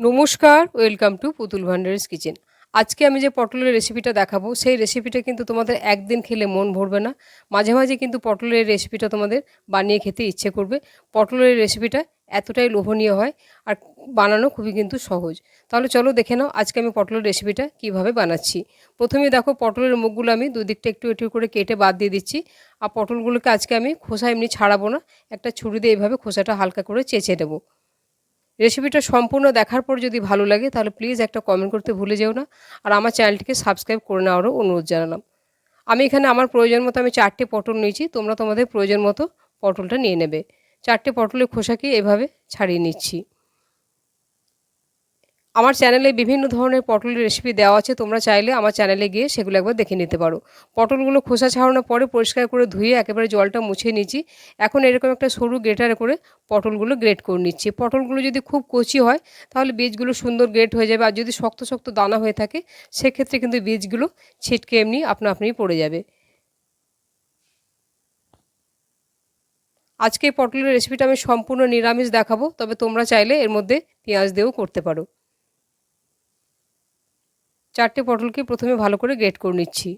নমস্কার welcome to পুতুল ভান্ডারিস kitchen আজকে আমি যে পটলের রেসিপিটা দেখাবো, সেই রেসিপিটা কিন্তু তোমাদের একদিন খেলে মন ভরবে না। মাঝে মাঝে কিন্তু পটলের রেসিপিটা তোমাদের বানিয়ে খেতে ইচ্ছে করবে। পটলের রেসিপিটা এতটাই লোভনীয় হয় আর বানানো খুবই কিন্তু সহজ। তাহলে চলো দেখে নাও আজকে আমি পটলের রেসিপিটা কীভাবে বানাচ্ছি। প্রথমে দেখো, পটলের মুখগুলো আমি দুদিকটা একটু একটু করে কেটে বাদ দিয়ে দিচ্ছি। আর পটলগুলোকে আজকে আমি খোসা এমনি ছাড়াবো না, একটা ছুরি দিয়ে এইভাবে খোসাটা হালকা করে চেঁচে দেবো রেসিপিটা সম্পূর্ণ দেখার পর যদি ভালো লাগে, তাহলে প্লিজ একটা কমেন্ট করতে ভুলে যেও না। আর আমার চ্যানেলটিকে সাবস্ক্রাইব করে নেওয়ারও অনুরোধ জানালাম। আমি এখানে আমার প্রয়োজন মতো আমি চারটে পটল নিয়েছি, তোমরা তোমাদের প্রয়োজন মতো পটলটা নিয়ে নেবে। চারটে পটলের খোসাকে এভাবে ছাড়িয়ে নিচ্ছি। আমার চ্যানেলে বিভিন্ন ধরনের পটলের রেসিপি দেওয়া আছে, তোমরা চাইলে আমার চ্যানেলে গিয়ে সেগুলো একবার দেখে নিতে পারো। পটলগুলো খোসা ছাড়ানোর পরে পরিষ্কার করে ধুয়ে একেবারে জলটা মুছে নিচ্ছি এখন এরকম একটা সরু গ্রেটারে করে পটলগুলো গ্রেট করে নিচ্ছি। পটলগুলো যদি খুব কচি হয়, তাহলে বীজগুলো সুন্দর গ্রেট হয়ে যাবে। আর যদি শক্ত শক্ত দানা হয়ে থাকে, সেক্ষেত্রে কিন্তু বীজগুলো ছিটকে এমনি আপনা আপনিই পড়ে যাবে। আজকে পটলের রেসিপিটা আমি সম্পূর্ণ নিরামিষ দেখাবো, তবে তোমরা চাইলে এর মধ্যে পেঁয়াজ দিয়েও করতে পারো। চারটে পটলকে প্রথমে ভালো করে গ্রেট করে নিচ্ছি।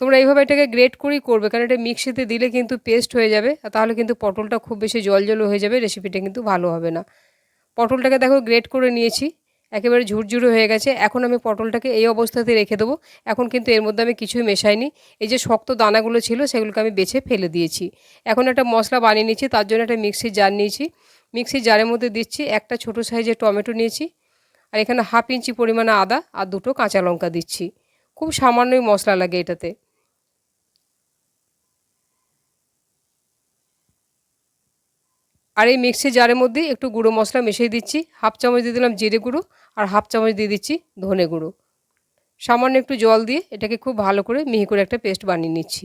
তোমরা এইভাবে এটাকে গ্রেট করেই করবে, কারণ এটা মিক্সিতে দিলে কিন্তু পেস্ট হয়ে যাবে, আর তাহলে কিন্তু পটলটা খুব বেশি জল জল হয়ে যাবে রেসিপিটা কিন্তু ভালো হবে না। পটলটাকে দেখো গ্রেট করে নিয়েছি, একেবারে ঝুরঝুরে হয়ে গেছে, এখন আমি পটলটাকে এই অবস্থাতে রেখে দেবো, এখন কিন্তু এর মধ্যে আমি কিছুই মেশাইনি। এই যে শক্ত দানাগুলো ছিল, সেগুলোকে আমি বেছে ফেলে দিয়েছি। এখন একটা মশলা বানিয়ে নিয়েছি তার জন্য একটা মিক্সির জার নিয়েছি। মিক্সির জারের মধ্যে দিচ্ছি একটা ছোটো সাইজের টমেটো নিয়েছি আর এখানে হাফ ইঞ্চি পরিমাণে আদা আর দুটো কাঁচা লঙ্কা দিচ্ছি। খুব সামান্যই মশলা লাগে এটাতে। আর এই মিক্সি জারের মধ্যে একটু গুঁড়ো মশলা মিশিয়ে দিচ্ছি। হাফ চামচ দিয়ে দিলাম জিরে গুঁড়ো আর হাফ চামচ দিয়ে দিচ্ছি ধনে গুঁড়ো। সামান্য একটু জল দিয়ে এটাকে খুব ভালো করে মিহি করে একটা পেস্ট বানিয়ে নিচ্ছি।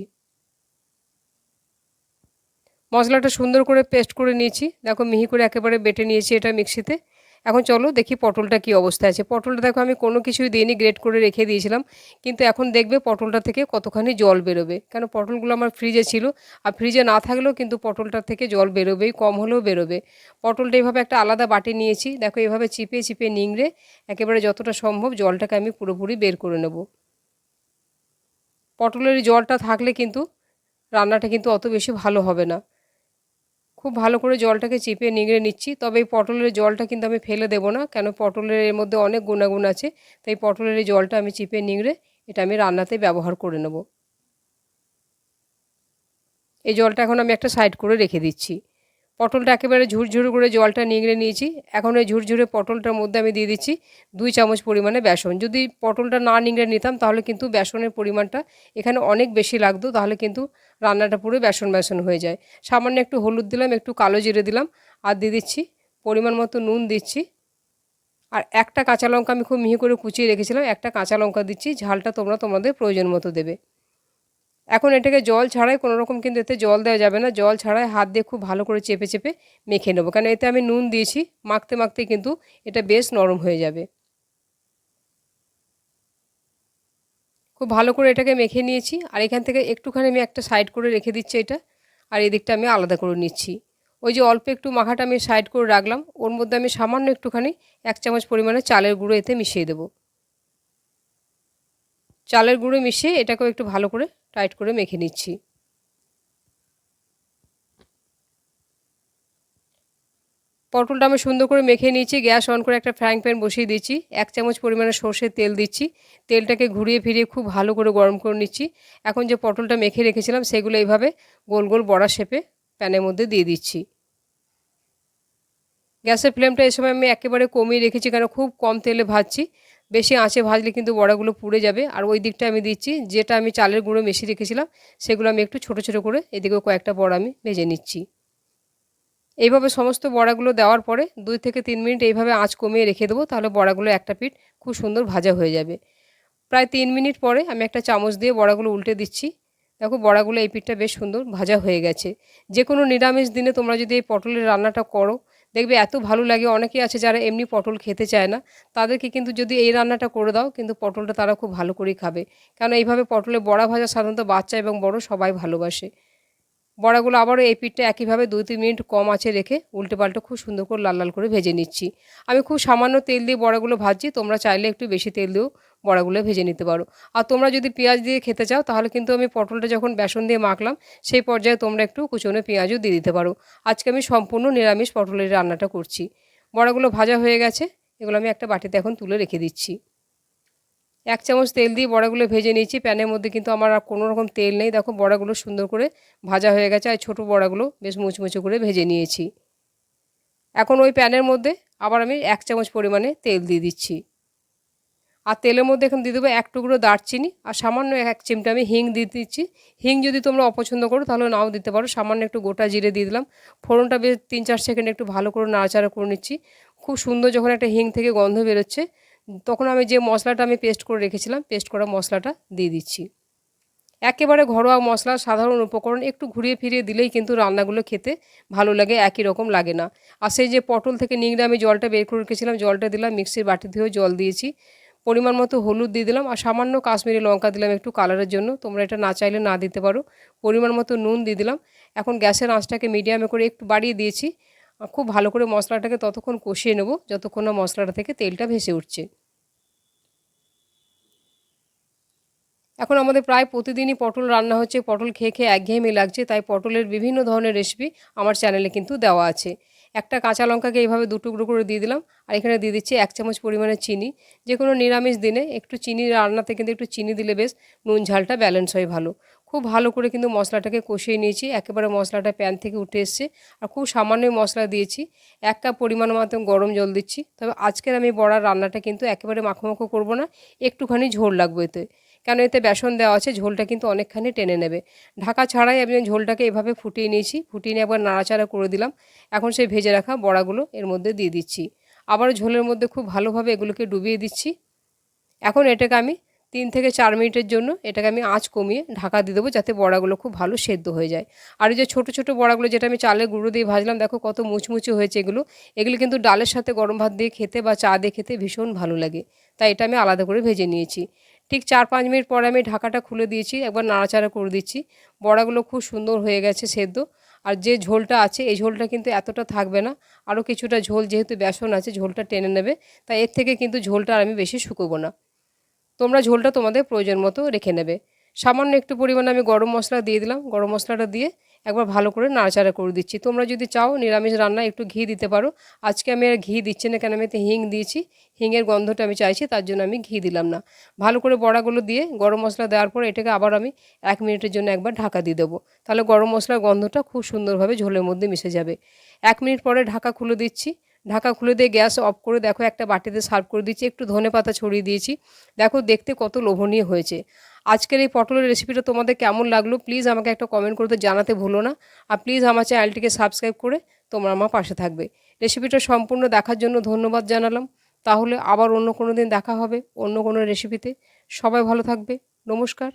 মশলাটা সুন্দর করে পেস্ট করে নিয়েছি। দেখো মিহি করে একেবারে বেটে নিয়েছি এটা মিক্সিতে। এখন চলো দেখি পটলটা কি অবস্থায় আছে। পটলটা দেখো আমি কোনো কিছুই দিইনি গ্রেট করে রেখে দিয়েছিলাম। কিন্তু এখন দেখবে পটলটা থেকে কতখানি জল বেরোবে। কেন পটলগুলো আমার ফ্রিজে ছিল। আর ফ্রিজে না থাকলেও কিন্তু পটলটা থেকে জল বেরোবেই, কম হলেও বেরোবে। পটলটা এইভাবে একটা আলাদা বাটি নিয়েছি। দেখো এইভাবে চিপে চিপে নিংড়ে একেবারে যতটা সম্ভব জলটাকে আমি পুরোপুরি বের করে নেব। পটলের জলটা থাকলে কিন্তু রান্নাটা কিন্তু অত বেশি ভালো হবে না। খুব ভালো করে জলটাকে চিপে নিংড়ে নিচ্ছি। তবে এই পটলের জলটা কিন্তু আমি ফেলে দেবো না, কেন পটলের এর মধ্যে অনেক গুণাগুণ আছে। তাই পটলের এই জলটা আমি চিপে নিংড়ে এটা আমি রান্নাতে ব্যবহার করে নেব। এই জলটা এখন আমি একটা সাইড করে রেখে দিচ্ছি। পটলটা একেবারে ঝুরঝুর করে জলটা নিংড়ে নিয়েছি। এখন ওই ঝুরঝুরে পটলটার মধ্যে আমি দিয়ে দিচ্ছি দুই চামচ পরিমাণে বেসন। যদি পটলটা না নিংড়ে নিতাম তাহলে কিন্তু বেসনের পরিমাণটা এখানে অনেক বেশি লাগতো, তাহলে কিন্তু রান্নাটা পুরো বেসন বেসন হয়ে যায়। সামান্য একটু হলুদ দিলাম, একটু কালো জিরে দিলাম আর দিয়ে দিচ্ছি পরিমাণ মতো নুন দিচ্ছি। আর একটা কাঁচা লঙ্কা আমি খুব মিহি করে কুচিয়ে রেখেছিলাম, একটা কাঁচা লঙ্কা দিচ্ছি, ঝালটা তোমরা তোমাদের প্রয়োজন মতো দেবে। এখন এটাকে জল ছাড়াই কোনো রকম কিন্তু এতে জল দেওয়া যাবে না। জল ছাড়াই হাত দিয়ে খুব ভালো করে চেপে চেপে মেখে নেব। কারণ এতে আমি নুন দিয়েছি, মাখতে মাখতে কিন্তু এটা বেশ নরম হয়ে যাবে। খুব ভালো করে এটাকে মেখে নিয়েছি। আর এখান থেকে একটুখানি আমি একটা সাইড করে রেখে দিচ্ছি এটা। আর এদিকটা আমি আলাদা করে নিচ্ছি। ওই যে অল্প একটু মাখাটা আমি সাইড করে রাখলাম। ওর মধ্যে আমি সামান্য একটুখানি এক চামচ পরিমাণে চালের গুঁড়ো এতে মিশিয়ে দেবো। চালের গুঁড়ো মিশিয়ে এটাকেও একটু ভালো করে টাইট করে মেখে নিচ্ছি। পটলটা আমি সুন্দর করে মেখে নিয়েছি, গ্যাস অন করে একটা ফ্রাইং প্যান বসিয়ে দিচ্ছি এক চামচ পরিমাণে সর্ষের তেল দিচ্ছি, তেলটাকে ঘুরিয়ে ফিরিয়ে খুব ভালো করে গরম করে নিচ্ছি। এখন যে পটলটা মেখে রেখেছিলাম সেগুলো এইভাবে গোল গোল বড়া শেপে প্যানের মধ্যে দিয়ে দিচ্ছি। গ্যাসের ফ্লেমটা এই সময় আমি একেবারে কমিয়ে রেখেছি, কেন খুব কম তেলে ভাজছি। বেশি আঁচে ভাজলে কিন্তু বড়াগুলো পুড়ে যাবে। আর ওই দিকটা আমি দিচ্ছি, যেটা আমি চালের গুঁড়ো মিশিয়ে রেখেছিলাম, সেগুলো আমি একটু ছোট ছোট করে এদিকেও কয়েকটা বড়া আমি ভেজে নিচ্ছি। এইভাবে সমস্ত বড়াগুলো দেওয়ার পরে দুই থেকে তিন মিনিট এইভাবে আঁচ কমিয়ে রেখে দেবো, তাহলে বড়াগুলো একটা পিঠ খুব সুন্দর ভাজা হয়ে যাবে। প্রায় তিন মিনিট পরে আমি একটা চামচ দিয়ে বড়াগুলো উল্টে দিচ্ছি। দেখো বড়াগুলো এই পিঠটা বেশ সুন্দর ভাজা হয়ে গেছে। যে কোনো নিরামিষ দিনে তোমরা যদি এই পটলের রান্নাটা করো দেখবে এত ভালো লাগে অনেকে আছে যারা এমনি পটল খেতে চায় না, তাদেরকে কিন্তু যদি এই রান্নাটা করে দাও, কিন্তু পটলটা তারা খুব ভালো করেই খাবে। কারণ এইভাবে পটলে বড়া ভাজা সাধারণত বাচ্চা এবং বড় সবাই ভালোবাসে। বড়াগুলো আবারও এই পিঠটা একইভাবে দুই, তিন মিনিট কম আছে রেখে উল্টে পাল্টে খুব সুন্দর করে লাল লাল করে ভেজে নিচ্ছি। আমি খুব সামান্য তেল দিয়ে বড়াগুলো ভাজছি, তোমরা চাইলে একটু বেশি তেল দিয়েও বড়াগুলো ভেজে নিতে পারো। আর তোমরা যদি পেঁয়াজ দিয়ে খেতে চাও, তাহলে কিন্তু আমি পটলটা যখন বেসন দিয়ে মাখলাম, সেই পর্যায়ে তোমরা একটু কুচনে পেঁয়াজও দিয়ে দিতে পারো। আজকে আমি সম্পূর্ণ নিরামিষ পটলের রান্নাটা করছি। বড়াগুলো ভাজা হয়ে গেছে, এগুলো আমি একটা বাটিতে এখন তুলে রেখে দিচ্ছি। এক চামচ তেল দিয়ে বড়াগুলো ভেজে নিয়েছি। প্যানের মধ্যে কিন্তু আমার আর কোনো রকম তেল নেই। দেখো, বড়াগুলো সুন্দর করে ভাজা হয়ে গেছে আর ছোটো বড়াগুলো বেশ মুচমুচে করে ভেজে নিয়েছি। এখন ওই প্যানের মধ্যে আবার আমি এক চামচ পরিমাণে তেল দিয়ে দিচ্ছি। আর তেলের মধ্যে এখন দিয়ে দেবো এক টুকরো দারচিনি আর সামান্য এক চিমটা আমি হিং দিয়ে দিচ্ছি। হিং যদি তোমরা অপছন্দ করো তাহলে নাও দিতে পারো। সামান্য একটু গোটা জিরে দিয়ে দিলাম। ফোড়নটা বেশ তিন চার সেকেন্ড একটু ভালো করে নাড়াচাড়া করে নিচ্ছি। খুব সুন্দর যখন একটা হিং থেকে গন্ধ বেরোচ্ছে তখন আমি যে মশলাটা আমি পেস্ট করে রেখেছিলাম পেস্ট করা মশলাটা দিয়ে দিচ্ছি। একেবারে ঘরোয়া মশলা, সাধারণ উপকরণ, একটু ঘুরিয়ে ফিরিয়ে দিলেই কিন্তু রান্নাগুলো খেতে ভালো লাগে, একই রকম লাগে না। আর সেই যে পটল থেকে নিংড়ে আমি জলটা বের করে রেখেছিলাম, জলটা দিলাম, মিক্সির বাটি ধুয়েও জল দিয়েছি। পরিমাণ মতো হলুদ দিয়ে দিলাম আর সামান্য কাশ্মীরি লঙ্কা দিলাম একটু কালারের জন্য। তোমরা এটা না চাইলে না দিতে পারো। পরিমাণ মতো নুন দিয়ে দিলাম। এখন গ্যাসের আঁচটাকে মিডিয়ামে করে একটু বাড়িয়ে দিয়েছি। খুব ভালো করে মশলাটাকে ততক্ষণ কষিয়ে নেব, যতক্ষণ না মশলাটা থেকে তেলটা ভেসে উঠছে। এখন আমাদের প্রায় প্রতিদিনই পটল রান্না হচ্ছে, পটল খেয়ে খেয়ে একঘেয়েমি লাগছে, তাই পটলের বিভিন্ন ধরনের রেসিপি আমার চ্যানেলে কিন্তু দেওয়া আছে। একটা কাঁচা লঙ্কাকে এইভাবে দু টুকরো করে দিয়ে দিলাম, আর এখানে দিয়ে দিচ্ছি এক চামচ পরিমাণে চিনি। যে কোনো নিরামিষ দিনে একটু চিনি রান্নাতে কিন্তু একটু চিনি দিলে বেশ নুন ঝালটা ব্যালেন্স হয় ভালো। খুব ভালো করে কিন্তু মশলাটাকে কষিয়ে নিয়েছি। একেবারে মশলাটা প্যান থেকে উঠে এসছে। আর খুব সামান্য মশলা দিয়েছি। এক কাপ পরিমাণ মতো গরম জল দিচ্ছি। তবে আজকের আমি বড়ার রান্নাটা কিন্তু একেবারে মাখো করব না। একটুখানি ঝোল লাগবে এতে। কেন এতে বেসন দেওয়া আছে, ঝোলটা কিন্তু অনেকখানি টেনে নেবে। ঢাকা ছাড়াই আমি ঝোলটাকে এভাবে ফুটিয়ে নিয়েছি। ফুটিয়ে নিয়ে একবার নাড়াচাড়া করে দিলাম। এখন সেই ভেজে রাখা বড়াগুলো এর মধ্যে দিয়ে দিচ্ছি। আবার ঝোলের মধ্যে খুব ভালোভাবে এগুলোকে ডুবিয়ে দিচ্ছি। এখন এটাকে আমি তিন থেকে চার মিনিটের জন্য এটাকে আমি আঁচ কমিয়ে ঢাকা দিয়ে দেবো যাতে বড়াগুলো খুব ভালো সেদ্ধ হয়ে যায়। আর যে ছোটো ছোটো বড়াগুলো যেটা আমি চালের গুঁড়ো দিয়ে ভাজলাম, দেখো কত মুচমুচে হয়েছে এগুলো। এগুলো কিন্তু ডালের সাথে গরম ভাত দিয়ে খেতে বা চা দিয়ে খেতে ভীষণ ভালো লাগে। তাই এটা আমি আলাদা করে ভেজে নিয়েছি। ঠিক চার, পাঁচ মিনিট পরে আমি ঢাকাটা খুলে দিয়েছি, একবার নাড়াচাড়া করে দিচ্ছি। বড়াগুলো খুব সুন্দর হয়ে গেছে সেদ্ধ। আর যে ঝোলটা আছে, এই ঝোলটা কিন্তু এতটা থাকবে না। আরও কিছুটা ঝোল, যেহেতু বেসন আছে, ঝোলটা টেনে নেবে। তাই এর থেকে কিন্তু ঝোলটা আর আমি বেশি শুকোবো না। তোমরা ঝোলটা তোমাদের প্রয়োজন মতো রেখে নেবে। সামান্য একটু পরিমাণে আমি গরম মশলা দিয়ে দিলাম। গরম মশলাটা দিয়ে একবার ভালো করে নাড়াচাড়া করে দিচ্ছি। তোমরা যদি চাও নিরামিষ রান্না একটু ঘি দিতে পারো। আজকে আমি আর ঘি দিচ্ছি না, কেন আমি এতে হিং দিয়েছি। হিংয়ের গন্ধটা আমি চাইছি, তার জন্য আমি ঘি দিলাম না। ভালো করে বড়াগুলো দিয়ে গরম মশলা দেওয়ার পর এটাকে আবার আমি এক মিনিটের জন্য একবার ঢাকা দিয়ে দেবো। তাহলে গরম মশলার গন্ধটা খুব সুন্দরভাবে ঝোলের মধ্যে মিশে যাবে। এক মিনিট পরে ঢাকা খুলে দিচ্ছি। ঢাকা খুলে দিয়ে গ্যাস অফ করে দেখো একটা বাটিতে সার্ভ করে দিয়েছি, একটু ধনে পাতা ছড়িয়ে দিয়েছি। দেখো দেখতে কত লোভনীয় হয়েছে। আজকের এই পটলের রেসিপিটা তোমাদের কেমন লাগল প্লিজ আমাকে একটা কমেন্ট করতে জানাতে ভুলো না। আর প্লিজ আমার চ্যানেলটিকে সাবস্ক্রাইব করে তোমরা আমার পাশে থাকবে। রেসিপিটা সম্পূর্ণ দেখার জন্য ধন্যবাদ জানালাম। তাহলে আবার অন্য কোনো দিন দেখা হবে অন্য কোনো রেসিপিতে সবাই ভালো থাকবে। নমস্কার।